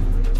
A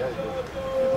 yeah, yeah.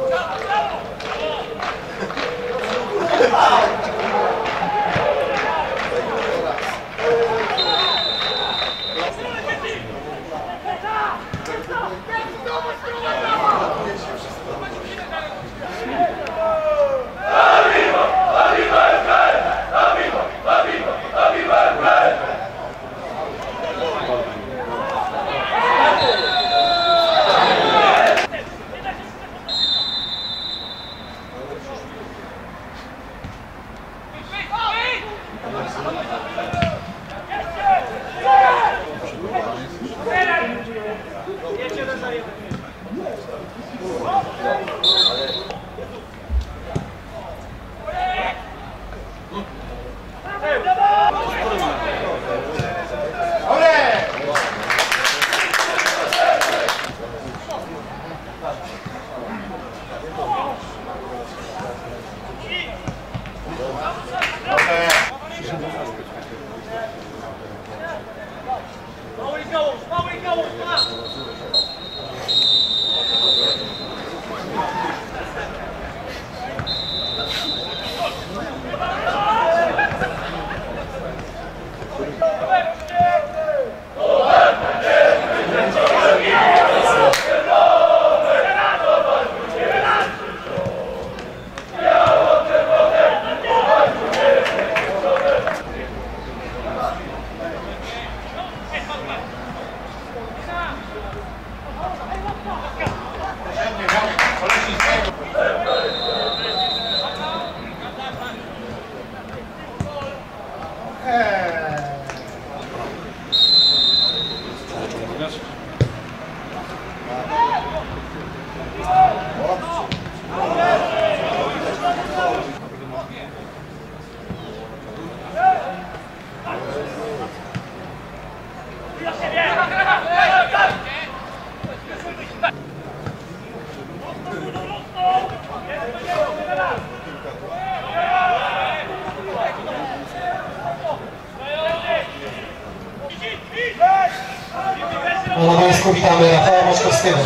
Na boisku witamy Rafała Moczkowskiego.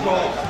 Drugiej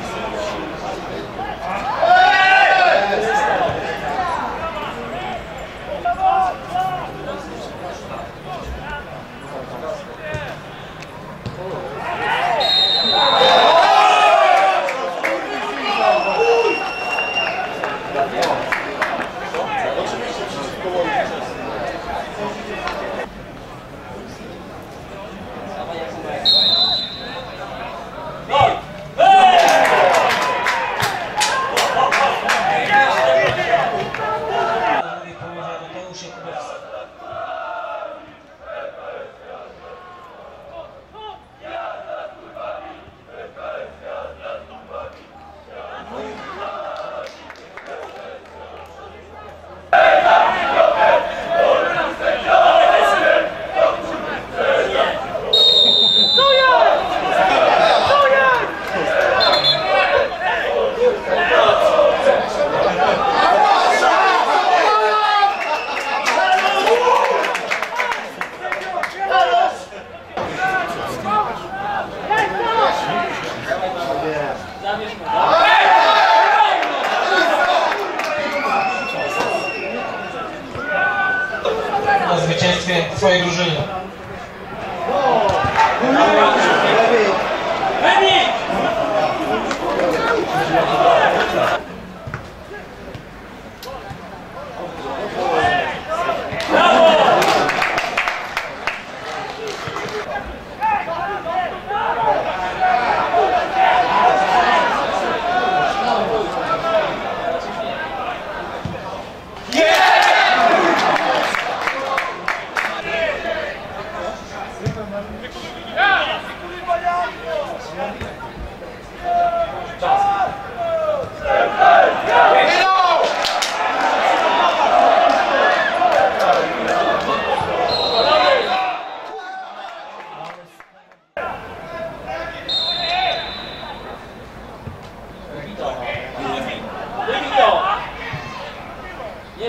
zwycięstwie swojej drużyny.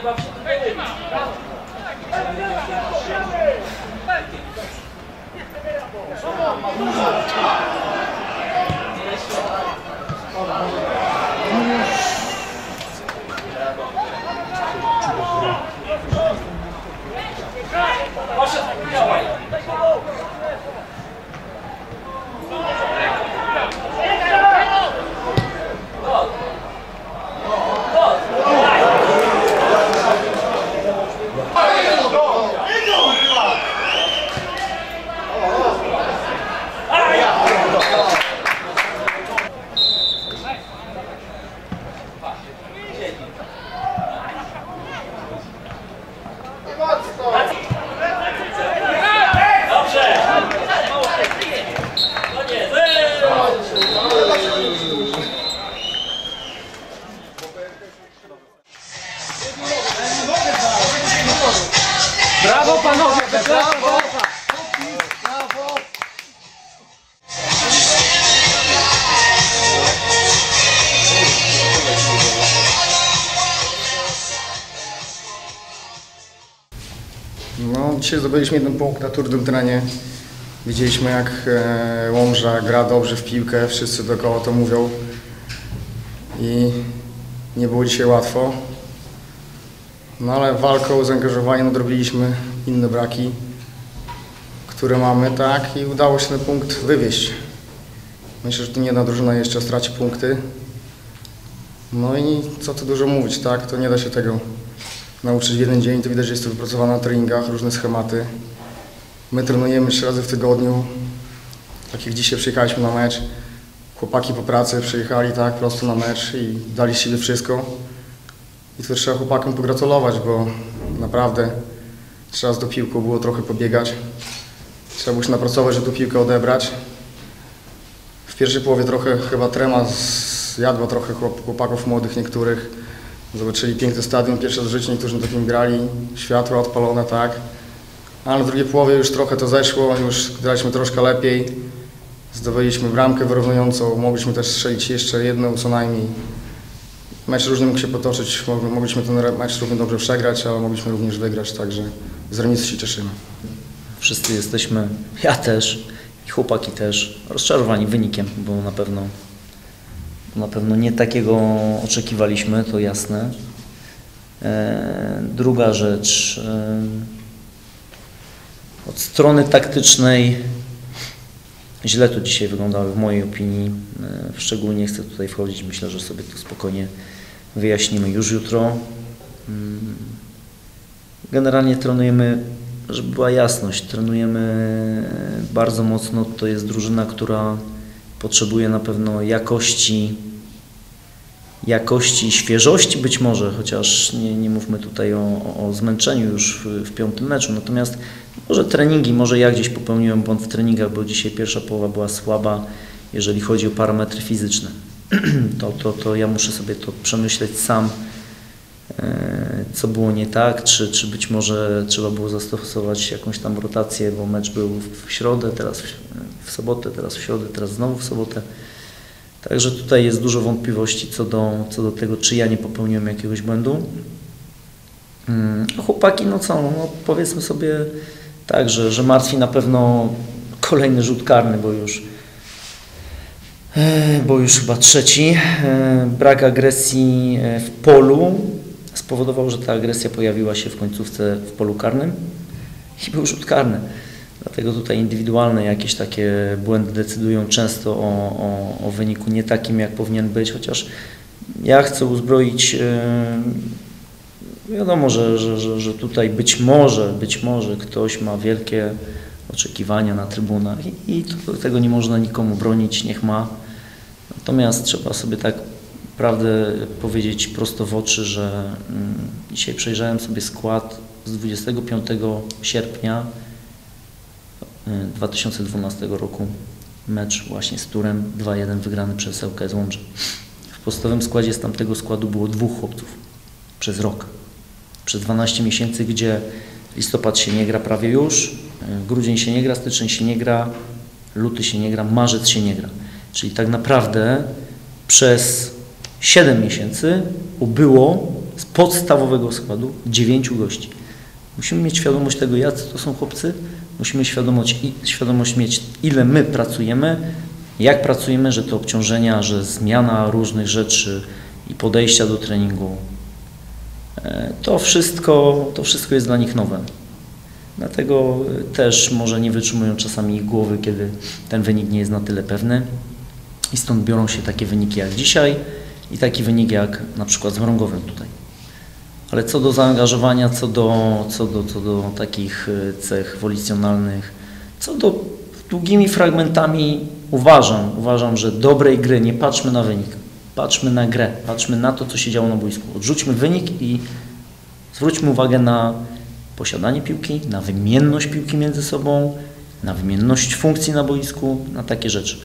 Watch it. Yeah, wait. Dzisiaj zdobyliśmy jeden punkt na trudnym terenie. Widzieliśmy jak e, Łomża gra dobrze w piłkę, wszyscy dookoła to mówią. I nie było dzisiaj łatwo. No ale walką, zaangażowaniem nadrobiliśmy inne braki, które mamy, tak, i udało się ten punkt wywieźć. Myślę, że tu nie jedna drużyna jeszcze straci punkty. No i co tu dużo mówić, tak, to nie da się tego nauczyć w jeden dzień, to widać, że jest to wypracowane na treningach, różne schematy. My trenujemy trzy razy w tygodniu, tak jak dzisiaj przyjechaliśmy na mecz. Chłopaki po pracy przyjechali tak prosto na mecz i dali z siebie wszystko. I to trzeba chłopakom pogratulować, bo naprawdę trzeba z do piłką było trochę pobiegać. Trzeba było się napracować, żeby tu piłkę odebrać. W pierwszej połowie trochę chyba trema zjadła trochę chłop- chłopaków młodych niektórych. Zobaczyli piękny stadion, pierwszy raz w życiu niektórzy na takim grali, światła odpalone, tak. Ale w drugiej połowie już trochę to zeszło, już graliśmy troszkę lepiej. Zdobyliśmy bramkę wyrównującą, mogliśmy też strzelić jeszcze jedną co najmniej. Mecz różnie mógł się potoczyć, Mogli- mogliśmy ten mecz równie dobrze przegrać, ale mogliśmy również wygrać, także z remisu się cieszymy. Wszyscy jesteśmy, ja też i chłopaki też, rozczarowani wynikiem, bo na pewno, na pewno nie takiego oczekiwaliśmy, to jasne. E, druga rzecz, e, od strony taktycznej źle to dzisiaj wyglądało w mojej opinii. E, szczególnie nie chcę tutaj wchodzić, myślę, że sobie to spokojnie wyjaśnimy już jutro. Mm, Generalnie trenujemy, żeby była jasność, trenujemy bardzo mocno. To jest drużyna, która potrzebuje na pewno jakości, jakości świeżości być może, chociaż nie, nie mówmy tutaj o, o, zmęczeniu już w, w piątym meczu. Natomiast może treningi, może ja gdzieś popełniłem błąd w treningach, bo dzisiaj pierwsza połowa była słaba, jeżeli chodzi o parametry fizyczne. to, to, to ja muszę sobie to przemyśleć sam co było nie tak, czy, czy być może trzeba było zastosować jakąś tam rotację, bo mecz był w środę, teraz w, sobotę, teraz w środę, teraz znowu w sobotę. Także tutaj jest dużo wątpliwości co do, co do tego, czy ja nie popełniłem jakiegoś błędu. Mm, a Chłopaki, no co, no powiedzmy sobie tak, że, że martwi na pewno kolejny rzut karny, bo już E, bo już chyba trzeci. E, Brak agresji e, w polu spowodował, że ta agresja pojawiła się w końcówce w polu karnym i był rzut karny. Dlatego tutaj indywidualne jakieś takie błędy decydują często o, o, o wyniku nie takim, jak powinien być, chociaż ja chcę uzbroić. e, Wiadomo, że, że, że, że tutaj być może, być może ktoś ma wielkie oczekiwania na trybunach i, i tego nie można nikomu bronić, niech ma. Natomiast trzeba sobie tak prawdę powiedzieć prosto w oczy, że mm, dzisiaj przejrzałem sobie skład z 25 sierpnia y, 2012 roku. Mecz właśnie z Turem 2-1 wygrany przez ŁKS Łomża. W podstawowym składzie z tamtego składu było dwóch chłopców przez rok. Przez 12 miesięcy, gdzie listopad się nie gra prawie już, y, grudzień się nie gra, styczeń się nie gra, luty się nie gra, marzec się nie gra. Czyli tak naprawdę przez 7 miesięcy ubyło z podstawowego składu 9 gości. Musimy mieć świadomość tego, jacy to są chłopcy, musimy świadomość, świadomość mieć, ile my pracujemy, jak pracujemy, że te obciążenia, że zmiana różnych rzeczy i podejścia do treningu, e, to wszystko, to wszystko jest dla nich nowe. Dlatego y, też może nie wytrzymują czasami ich głowy, kiedy ten wynik nie jest na tyle pewny. I stąd biorą się takie wyniki jak dzisiaj i taki wynik jak na przykład z Mrągowym tutaj. Ale co do zaangażowania, co do, co do, co do takich y, cech wolicjonalnych, co do długimi fragmentami uważam, uważam, że dobrej gry nie patrzmy na wynik, patrzmy na grę, patrzmy na to, co się działo na boisku. Odrzućmy wynik i zwróćmy uwagę na posiadanie piłki, na wymienność piłki między sobą, na wymienność funkcji na boisku, na takie rzeczy.